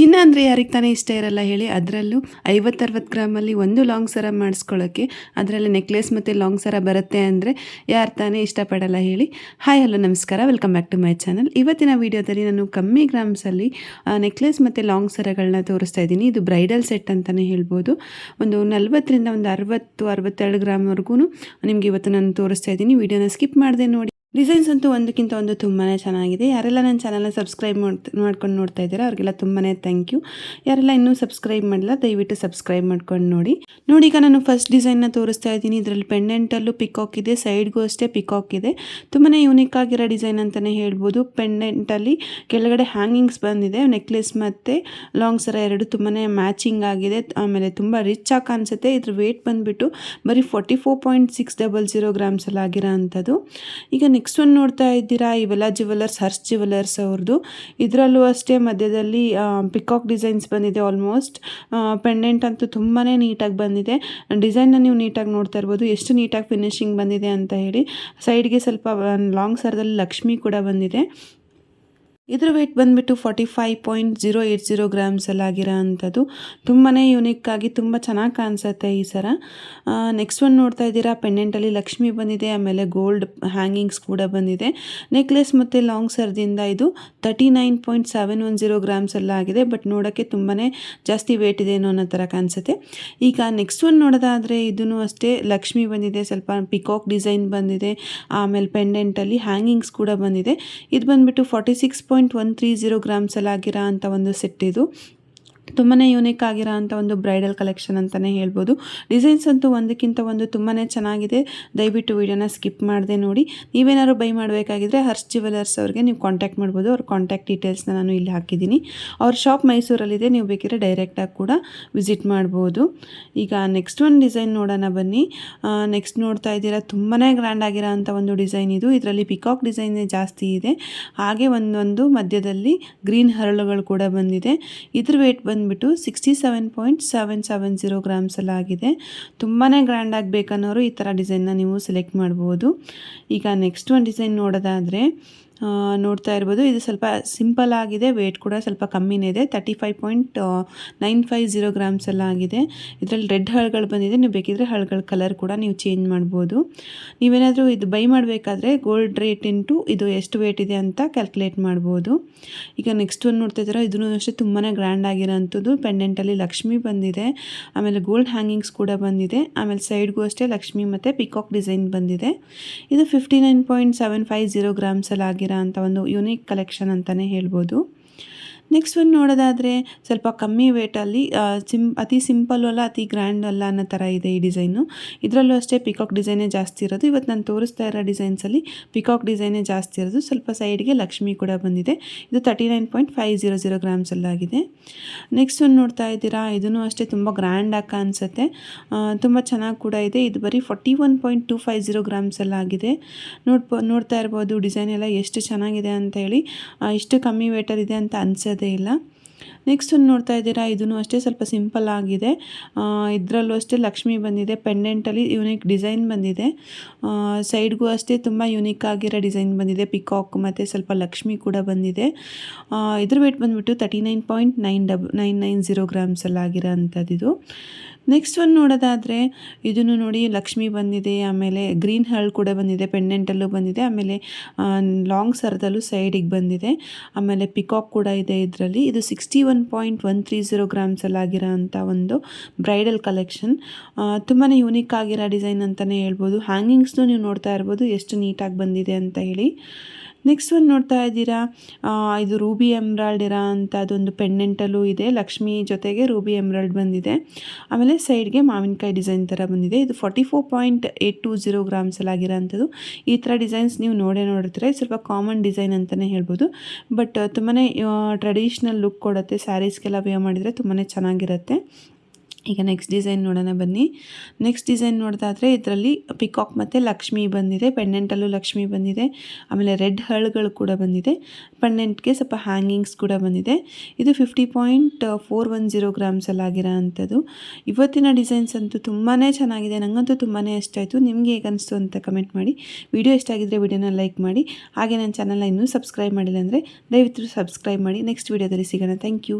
ಚಿನ್ನ ಅಂದರೆ ಯಾರಿಗೆ ತಾನೇ ಇಷ್ಟ ಇರಲ್ಲ ಹೇಳಿ, ಅದರಲ್ಲೂ ಐವತ್ತರವತ್ತು ಗ್ರಾಮಲ್ಲಿ ಒಂದು ಲಾಂಗ್ ಸರ ಮಾಡಿಸ್ಕೊಳ್ಳೋಕ್ಕೆ ಅದರಲ್ಲಿ ನೆಕ್ಲೆಸ್ ಮತ್ತು ಲಾಂಗ್ ಸರ ಬರುತ್ತೆ ಅಂದರೆ ಯಾರು ತಾನೇ ಇಷ್ಟಪಡಲ್ಲ ಹೇಳಿ. ಹಾಯ್ ಹಲೋ ನಮಸ್ಕಾರ. Welcome back to my channel ಇವತ್ತಿನ ವೀಡಿಯೋದಲ್ಲಿ ನಾನು ಕಮ್ಮಿ ಗ್ರಾಮ್ಸಲ್ಲಿ ನೆಕ್ಲೆಸ್ ಮತ್ತು ಲಾಂಗ್ ಸರಗಳನ್ನ ತೋರಿಸ್ತಾ ಇದ್ದೀನಿ. ಇದು ಬ್ರೈಡಲ್ ಸೆಟ್ ಅಂತಲೇ ಹೇಳ್ಬೋದು. ಒಂದು ನಲ್ವತ್ತರಿಂದ ಒಂದು ಅರವತ್ತು, ಅರವತ್ತೆರಡು ಗ್ರಾಮ್ವರೆಗೂ ನಿಮಗೆ ಇವತ್ತು ನಾನು ತೋರಿಸ್ತಾ ಇದ್ದೀನಿ. ವೀಡಿಯೋನ ಸ್ಕಿಪ್ ಮಾಡಿದೆ ನೋಡಿ. ಡಿಸೈನ್ಸ್ ಅಂತೂ ಒಂದಕ್ಕಿಂತ ಒಂದು ತುಂಬಾ ಚೆನ್ನಾಗಿದೆ. ಯಾರೆಲ್ಲ ನನ್ನ ಚಾನಲ್ನ ಸಬ್ಸ್ಕ್ರೈಬ್ ಮಾಡ್ಕೊಂಡು ನೋಡ್ತಾ ಇದ್ದೀರಾ ಅವ್ರಿಗೆಲ್ಲ ತುಂಬಾ ಥ್ಯಾಂಕ್ ಯು ಯಾರೆಲ್ಲ ಇನ್ನೂ ಸಬ್ಸ್ಕ್ರೈಬ್ ಮಾಡಿಲ್ಲ ದಯವಿಟ್ಟು ಸಬ್ಸ್ಕ್ರೈಬ್ ಮಾಡ್ಕೊಂಡು ನೋಡಿ. ನೋಡಿ, ಈಗ ನಾನು ಫಸ್ಟ್ ಡಿಸೈನ್ನ ತೋರಿಸ್ತಾ ಇದ್ದೀನಿ. ಇದರಲ್ಲಿ ಪೆಂಡೆಂಟಲ್ಲೂ ಪಿಕಾಕ್ ಇದೆ ಸೈಡ್ಗೂ ಅಷ್ಟೇ ಪಿಕಾಕ್ ಇದೆ. ತುಂಬಾ ಯೂನಿಕ್ ಆಗಿರೋ ಡಿಸೈನ್ ಅಂತಲೇ ಹೇಳ್ಬೋದು. ಪೆಂಡೆಂಟಲ್ಲಿ ಕೆಳಗಡೆ ಹ್ಯಾಂಗಿಂಗ್ಸ್ ಬಂದಿದೆ ನೆಕ್ಲೆಸ್ ಮತ್ತು ಲಾಂಗ್ ಸರ ಎರಡು ತುಂಬಾ ಮ್ಯಾಚಿಂಗ್ ಆಗಿದೆ. ಆಮೇಲೆ ತುಂಬ ರಿಚ್ ಆಗಿ ಕಾಣಿಸುತ್ತೆ. ಇದ್ರ ವೇಟ್ ಬಂದುಬಿಟ್ಟು ಬರೀ forty four point six double zero ಗ್ರಾಮ್ಸಲ್ಲಿ ಆಗಿರೋ ಅಂಥದ್ದು ಈಗ ನೆಕ್ಸ್ಟ್ ಒಂದು ನೋಡ್ತಾ ಇದ್ದೀರಾ? ಇವೆಲ್ಲ ಜ್ಯುವೆಲರ್ಸ್ ಹರ್ಸ್ ಜ್ಯುವೆಲರ್ಸ್ ಅವ್ರದ್ದು ಇದರಲ್ಲೂ ಅಷ್ಟೇ ಮಧ್ಯದಲ್ಲಿ ಪಿಕಾಕ್ ಡಿಸೈನ್ಸ್ ಬಂದಿದೆ ಆಲ್ಮೋಸ್ಟ್ ಪೆಂಡೆಂಟ್ ಅಂತೂ ತುಂಬಾ ನೀಟಾಗಿ ಬಂದಿದೆ. ಡಿಸೈನ್ನ ನೀವು ನೀಟಾಗಿ ನೋಡ್ತಾ ಇರ್ಬೋದು. ಎಷ್ಟು ನೀಟಾಗಿ ಫಿನಿಶಿಂಗ್ ಬಂದಿದೆ ಅಂತ ಹೇಳಿ. ಸೈಡ್ಗೆ ಸ್ವಲ್ಪ ಲಾಂಗ್ ಸರ್ದಲ್ಲಿ ಲಕ್ಷ್ಮಿ ಕೂಡ ಬಂದಿದೆ. ಇದ್ರ ವೆಯ್ಟ್ ಬಂದುಬಿಟ್ಟು forty five point zero eight zero ಗ್ರಾಮ್ಸಲ್ಲಿ ಆಗಿರೋ ಅಂಥದ್ದು ತುಂಬಾ ಯುನಿಕ್ ಆಗಿ ತುಂಬ ಚೆನ್ನಾಗಿ ಕಾಣಿಸುತ್ತೆ ಈ ಸರ. ನೆಕ್ಸ್ಟ್ ಒನ್ ನೋಡ್ತಾ ಇದ್ದೀರಾ? ಪೆಂಡೆಂಟಲ್ಲಿ ಲಕ್ಷ್ಮಿ ಬಂದಿದೆ, ಆಮೇಲೆ ಗೋಲ್ಡ್ ಹ್ಯಾಂಗಿಂಗ್ಸ್ ಕೂಡ ಬಂದಿದೆ. ನೆಕ್ಲೆಸ್ ಮತ್ತು ಲಾಂಗ್ ಸರ್ದಿಂದ ಇದು thirty nine point seven one zero ಗ್ರಾಮ್ಸಲ್ಲಿ ಆಗಿದೆ ಬಟ್ ನೋಡೋಕ್ಕೆ ತುಂಬಾ ಜಾಸ್ತಿ ವೇಟ್ ಇದೆ ಅನ್ನೋ ಥರ ಕಾಣಿಸುತ್ತೆ. ಈಗ ನೆಕ್ಸ್ಟ್ ಒನ್ ನೋಡೋದಾದರೆ ಇದೂ ಅಷ್ಟೇ, ಲಕ್ಷ್ಮಿ ಬಂದಿದೆ, ಸ್ವಲ್ಪ ಪಿಕಾಕ್ ಡಿಸೈನ್ ಬಂದಿದೆ, ಆಮೇಲೆ ಪೆಂಡೆಂಟಲ್ಲಿ ಹ್ಯಾಂಗಿಂಗ್ಸ್ ಕೂಡ ಬಂದಿದೆ. ಇದು ಬಂದುಬಿಟ್ಟು forty six point one three zero ಗ್ರಾಮ್ಸಲ್ಲಿ ಆಗಿರೋ ಅಂಥ ಒಂದು ಸೆಟ್ ಇದು. ತುಂಬಾ ಯೂನಿಕ್ ಆಗಿರೋ ಅಂಥ ಒಂದು ಬ್ರೈಡಲ್ ಕಲೆಕ್ಷನ್ ಅಂತಲೇ ಹೇಳ್ಬೋದು. ಡಿಸೈನ್ಸ್ ಅಂತೂ ಒಂದಕ್ಕಿಂತ ಒಂದು ತುಂಬಾ ಚೆನ್ನಾಗಿದೆ. ದಯವಿಟ್ಟು ವೀಡಿಯೋನ ಸ್ಕಿಪ್ ಮಾಡದೆ ನೋಡಿ. ನೀವೇನಾದ್ರು ಬೈ ಮಾಡಬೇಕಾಗಿದ್ರೆ ಹರ್ಷ್ ಜ್ಯುವೆಲರ್ಸ್ ಅವ್ರಿಗೆ ನೀವು ಕಾಂಟ್ಯಾಕ್ಟ್ ಮಾಡ್ಬೋದು. ಅವ್ರ ಕಾಂಟ್ಯಾಕ್ಟ್ ಡೀಟೇಲ್ಸ್ನ ನಾನು ಇಲ್ಲಿ ಹಾಕಿದ್ದೀನಿ. ಅವ್ರ ಶಾಪ್ ಮೈಸೂರಲ್ಲಿದೆ. ನೀವು ಬೇಕಿದ್ರೆ ಡೈರೆಕ್ಟಾಗಿ ಕೂಡ ವಿಸಿಟ್ ಮಾಡ್ಬೋದು. ಈಗ ನೆಕ್ಸ್ಟ್ ಒಂದು ಡಿಸೈನ್ ನೋಡೋಣ ಬನ್ನಿ. ನೆಕ್ಸ್ಟ್ ನೋಡ್ತಾ ಇದ್ದೀರಾ ತುಂಬಾ ಗ್ರ್ಯಾಂಡ್ ಆಗಿರೋ ಒಂದು ಡಿಸೈನ್ ಇದು. ಇದರಲ್ಲಿ ಪಿಕಾಕ್ ಡಿಸೈನೇ ಜಾಸ್ತಿ ಇದೆ. ಹಾಗೆ ಒಂದೊಂದು ಮಧ್ಯದಲ್ಲಿ ಗ್ರೀನ್ ಹರಳುಗಳು ಕೂಡ ಬಂದಿದೆ. ಇದ್ರ ವೇಟ್ ಬಂದು ಬಂದುಬಿಟ್ಟು sixty seven point seven seven zero ಗ್ರಾಮ್ಸಲ್ಲಿ ಆಗಿದೆ. ತುಂಬಾ ಗ್ರ್ಯಾಂಡ್ ಆಗಬೇಕನ್ನೋರು ಈ ಥರ ಡಿಸೈನ್ನ ನೀವು ಸೆಲೆಕ್ಟ್ ಮಾಡ್ಬೋದು. ಈಗ ನೆಕ್ಸ್ಟ್ ಒಂದು ಡಿಸೈನ್ ನೋಡೋದಾದರೆ ನೋಡ್ತಾ ಇರ್ಬೋದು. ಇದು ಸ್ವಲ್ಪ ಸಿಂಪಲ್ ಆಗಿದೆ. ವೇಟ್ ಕೂಡ ಸ್ವಲ್ಪ ಕಮ್ಮಿನೇ ಇದೆ. Thirty five point nine five zero grams ಎಲ್ಲ ಆಗಿದೆ. ಇದರಲ್ಲಿ ರೆಡ್ ಹಳ್ಗಳು ಬಂದಿದೆ. ನೀವು ಬೇಕಿದ್ರೆ ಹಳ್ಗಳ ಕಲರ್ ಕೂಡ ನೀವು ಚೇಂಜ್ ಮಾಡ್ಬೋದು. ನೀವೇನಾದರೂ ಇದು ಬೈ ಮಾಡಬೇಕಾದ್ರೆ ಗೋಲ್ಡ್ ರೇಟ್ ಇಂಟು ಇದು ಎಷ್ಟು ವೇಟ್ ಇದೆ ಅಂತ ಕ್ಯಾಲ್ಕುಲೇಟ್ ಮಾಡ್ಬೋದು. ಈಗ ನೆಕ್ಸ್ಟ್ ಒಂದು ನೋಡ್ತಾ ಇದ್ದೀರಾ? ಇದನ್ನು ಅಷ್ಟೇ ತುಂಬಾ ಗ್ರ್ಯಾಂಡ್ ಆಗಿರೋಂಥದ್ದು. ಪೆಂಡೆಂಟಲ್ಲಿ ಲಕ್ಷ್ಮಿ ಬಂದಿದೆ. ಆಮೇಲೆ ಗೋಲ್ಡ್ ಹ್ಯಾಂಗಿಂಗ್ಸ್ ಕೂಡ ಬಂದಿದೆ. ಆಮೇಲೆ ಸೈಡ್ಗೂ ಅಷ್ಟೇ ಲಕ್ಷ್ಮಿ ಮತ್ತು ಪಿಕಾಕ್ ಡಿಸೈನ್ ಬಂದಿದೆ. ಇದು fifty nine point seven five zero ಗ್ರಾಮ್ಸಲ್ಲಿ ಆಗಿದೆ ಅಂತ ಒಂದು ಯುನೀಕ್ ಕಲೆಕ್ಷನ್ ಅಂತಲೇ ಹೇಳ್ಬೋದು. ನೆಕ್ಸ್ಟ್ ಒಂದು ನೋಡೋದಾದರೆ ಸ್ವಲ್ಪ ಕಮ್ಮಿ ವೇಟಲ್ಲಿ ಸಿಂ ಅತಿ ಸಿಂಪಲ್ಲು ಅಲ್ಲ, ಅತಿ ಗ್ರ್ಯಾಂಡ್ ಅಲ್ಲ ಅನ್ನೋ ಥರ ಇದೆ ಈ ಡಿಸೈನು ಇದರಲ್ಲೂ ಅಷ್ಟೇ ಪಿಕಾಕ್ ಡಿಸೈನೇ ಜಾಸ್ತಿ ಇರೋದು. ಇವತ್ತು ನಾನು ತೋರಿಸ್ತಾ ಇರೋ ಡಿಸೈನ್ಸಲ್ಲಿ ಪಿಕಾಕ್ ಡಿಸೈನೇ ಜಾಸ್ತಿ ಇರೋದು. ಸ್ವಲ್ಪ ಸೈಡ್ಗೆ ಲಕ್ಷ್ಮಿ ಕೂಡ ಬಂದಿದೆ. ಇದು thirty nine point five zero zero ಗ್ರಾಮ್ಸಲ್ಲಾಗಿದೆ next ಒಂದು ನೋಡ್ತಾ ಇದ್ದೀರಾ? ಇದೂ ಅಷ್ಟೇ ತುಂಬ ಗ್ರ್ಯಾಂಡಾಗಿ ಕಾಣಿಸುತ್ತೆ ತುಂಬ ಚೆನ್ನಾಗಿ ಕೂಡ ಇದೆ. ಇದು ಬರೀ forty one point two five zero ಗ್ರಾಮ್ಸಲ್ಲಾಗಿದೆ ನೋಡ್ಬೋ ನೋಡ್ತಾ ಇರ್ಬೋದು ಡಿಸೈನ್ ಎಲ್ಲ ಎಷ್ಟು ಚೆನ್ನಾಗಿದೆ ಅಂತ ಹೇಳಿ. ಇಷ್ಟು ಕಮ್ಮಿ ವೇಟಲ್ಲಿದೆ ಅಂತ ಅನ್ಸೋದು ಇಲ್ಲ ನೆಕ್ಸ್ಟ್ ಒಂದು ನೋಡ್ತಾ ಇದ್ದೀರಾ? ಇದೂ ಅಷ್ಟೇ ಸ್ವಲ್ಪ ಸಿಂಪಲ್ ಆಗಿದೆ. ಇದರಲ್ಲೂ ಅಷ್ಟೇ ಲಕ್ಷ್ಮಿ ಬಂದಿದೆ. ಪೆಂಡೆಂಟಲ್ಲಿ ಯುನಿಕ್ ಡಿಸೈನ್ ಬಂದಿದೆ. ಸೈಡ್ಗೂ ಅಷ್ಟೇ ತುಂಬ ಯುನಿಕ್ ಆಗಿರೋ ಡಿಸೈನ್ ಬಂದಿದೆ. ಪಿಕಾಕ್ ಮತ್ತು ಸ್ವಲ್ಪ ಲಕ್ಷ್ಮಿ ಕೂಡ ಬಂದಿದೆ. ಇದ್ರ ವೇಟ್ ಬಂದುಬಿಟ್ಟು thirty nine point nine dub nine nine zero ಗ್ರಾಮ್ಸಲ್ಲಿ ಅಂಥದ್ದು ನೆಕ್ಸ್ಟ್ ಒಂದು ನೋಡೋದಾದರೆ ಇದನ್ನು ನೋಡಿ ಲಕ್ಷ್ಮಿ ಬಂದಿದೆ. ಆಮೇಲೆ ಗ್ರೀನ್ ಹರ್ಳ್ ಕೂಡ ಬಂದಿದೆ. ಪೆಂಡೆಂಟಲ್ಲೂ ಬಂದಿದೆ. ಆಮೇಲೆ ಲಾಂಗ್ ಸರದಲ್ಲೂ ಸೈಡಿಗೆ ಬಂದಿದೆ. ಆಮೇಲೆ ಪಿಕಾಕ್ ಕೂಡ ಇದೆ ಇದರಲ್ಲಿ. ಇದು sixty one point one three zero ಗ್ರಾಮ್ಸಲ್ಲಿ ಆಗಿರೋ ಅಂಥ ಒಂದು ಬ್ರೈಡಲ್ ಕಲೆಕ್ಷನ್. ತುಂಬಾ ಯೂನಿಕ್ ಆಗಿರೋ ಡಿಸೈನ್ ಅಂತಲೇ ಹೇಳ್ಬೋದು. ಹ್ಯಾಂಗಿಂಗ್ಸ್ನು ನೀವು ನೋಡ್ತಾ ಇರ್ಬೋದು. ಎಷ್ಟು ನೀಟಾಗಿ ಬಂದಿದೆ ಅಂತ ಹೇಳಿ. ನೆಕ್ಸ್ಟ್ ಒಂದು ನೋಡ್ತಾ ಇದ್ದೀರಾ? ಇದು ರೂಬಿ ಎಮ್ರಾಲ್ಡ್ ಇರೋ ಅದೊಂದು ಪೆಂಡೆಂಟಲ್ಲೂ ಇದೆ. ಲಕ್ಷ್ಮಿ ಜೊತೆಗೆ ರೂಬಿ ಎಮ್ರಾಲ್ಡ್ ಬಂದಿದೆ. ಆಮೇಲೆ ಸೈಡ್ಗೆ ಮಾವಿನಕಾಯಿ ಡಿಸೈನ್ ಥರ ಬಂದಿದೆ. ಇದು forty four point eight two zero ಗ್ರಾಮ್ಸಲ್ಲಿ ಆಗಿರೋಂಥದ್ದು. ಈ ಥರ ಡಿಸೈನ್ಸ್ ನೀವು ನೋಡೇ ನೋಡಿರ್ತೀರ. ಸ್ವಲ್ಪ ಕಾಮನ್ ಡಿಸೈನ್ ಅಂತಲೇ ಹೇಳ್ಬೋದು. ಬಟ್ ತುಂಬಾ ಟ್ರೆಡಿಷ್ನಲ್ ಲುಕ್ ಕೊಡುತ್ತೆ. ಸ್ಯಾರೀಸ್ಗೆಲ್ಲ ವೇ ಮಾಡಿದರೆ ತುಂಬಾ ಚೆನ್ನಾಗಿರುತ್ತೆ. ಈಗ ನೆಕ್ಸ್ಟ್ ಡಿಸೈನ್ ನೋಡೋಣ ಬನ್ನಿ. ನೆಕ್ಸ್ಟ್ ಡಿಸೈನ್ ನೋಡೋದಾದರೆ ಇದರಲ್ಲಿ ಪಿಕಾಕ್ ಮತ್ತು ಲಕ್ಷ್ಮಿ ಬಂದಿದೆ ಪೆಂಡೆಂಟಲ್ಲೂ ಲಕ್ಷ್ಮಿ ಬಂದಿದೆ, ಆಮೇಲೆ ರೆಡ್ ಹಳ್ಗಳು ಕೂಡ ಬಂದಿದೆ ಪೆಂಡೆಂಟ್ಗೆ ಸ್ವಲ್ಪ ಹ್ಯಾಂಗಿಂಗ್ಸ್ ಕೂಡ ಬಂದಿದೆ. ಇದು fifty point four one zero ಗ್ರಾಮ್ಸಲ್ಲಿ ಆಗಿರೋ ಅಂಥದ್ದು ಇವತ್ತಿನ ಡಿಸೈನ್ಸ್ ಅಂತೂ ತುಂಬಾ ಚೆನ್ನಾಗಿದೆ ನನಗಂತೂ ತುಂಬಾ ಇಷ್ಟ ಆಯಿತು. ನಿಮಗೆ ಹೇಗೆ ಅನಿಸ್ತು ಅಂತ ಕಮೆಂಟ್ ಮಾಡಿ. ವಿಡಿಯೋ ಇಷ್ಟ ಆಗಿದ್ದರೆ ವಿಡಿಯೋನ ಲೈಕ್ ಮಾಡಿ. ಹಾಗೆ ನನ್ನ ಚಾನಲ್ನ ಇನ್ನೂ ಸಬ್ಸ್ಕ್ರೈಬ್ ಮಾಡಿಲ್ಲ ಅಂದರೆ ದಯವಿಟ್ಟು ಸಬ್ಸ್ಕ್ರೈಬ್ ಮಾಡಿ. ನೆಕ್ಸ್ಟ್ ವಿಡಿಯೋದಲ್ಲಿ ಸಿಗೋಣ. Thank you